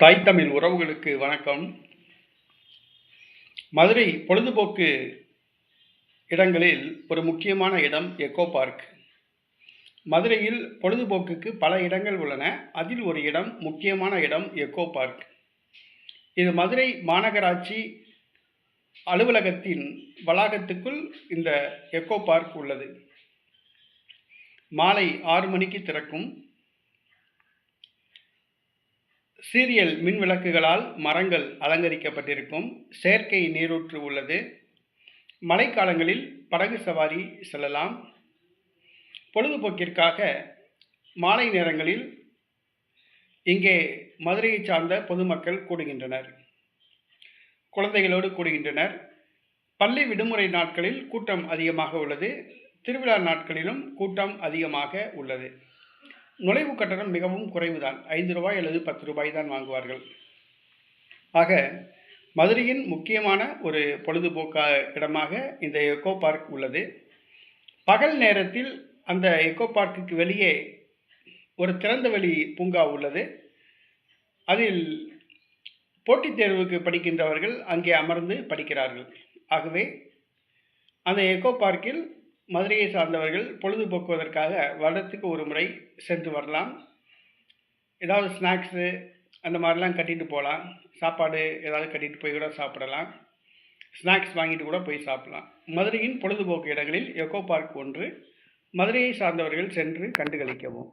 தாய் தமிழ் உறவுகளுக்கு வணக்கம். மதுரை பொழுதுபோக்கு இடங்களில் ஒரு முக்கியமான இடம் எக்கோ பார்க் மதுரையில் பொழுதுபோக்குக்கு பல இடங்கள் உள்ளன. அதில் ஒரு இடம் முக்கியமான இடம் எக்கோ பார்க் இது மதுரை மாநகராட்சி அலுவலகத்தின் வளாகத்துக்குள் இந்த எக்கோ பார்க் உள்ளது. மாலை ஆறு மணிக்கு திறக்கும். சீரியல் மின் விளக்குகளால் மரங்கள் அலங்கரிக்கப்பட்டிருக்கும். செயற்கை நீரூற்று உள்ளது. மழைக்காலங்களில் படகு சவாரி செல்லலாம். பொழுதுபோக்கிற்காக மாலை நேரங்களில் இங்கே மதுரையை சார்ந்த பொதுமக்கள் கூடுகின்றனர். குழந்தைகளோடு கூடுகின்றனர். பள்ளி விடுமுறை நாட்களில் கூட்டம் அதிகமாக உள்ளது. திருவிழா நாட்களிலும் கூட்டம் அதிகமாக உள்ளது. நுழைவு கட்டணம் மிகவும் குறைவுதான். ஐந்து ரூபாய் அல்லது பத்து ரூபாய் தான் வாங்குவார்கள். ஆக மதுரையின் முக்கியமான ஒரு பொழுதுபோக்கா இடமாக இந்த எக்கோ பார்க் உள்ளது. பகல் நேரத்தில் அந்த எக்கோ பார்க்குக்கு வெளியே ஒரு திறந்தவெளி பூங்கா உள்ளது. அதில் போட்டித் தேர்வுக்கு படிக்கின்றவர்கள் அங்கே அமர்ந்து படிக்கிறார்கள். ஆகவே அந்த எக்கோ பார்க்கில் மதுரையை சார்ந்தவர்கள் பொழுதுபோக்குவதற்காக வருடத்துக்கு ஒரு முறை சென்று வரலாம். ஏதாவது ஸ்நாக்ஸு அந்த மாதிரிலாம் கட்டிட்டு போகலாம். சாப்பாடு ஏதாவது கட்டிட்டு போய் கூட சாப்பிடலாம். ஸ்நாக்ஸ் வாங்கிட்டு கூட போய் சாப்பிடலாம். மதுரையின் பொழுதுபோக்கு இடங்களில் எக்கோ பார்க் ஒன்று. மதுரையை சார்ந்தவர்கள் சென்று கண்டுகளிக்கவும்.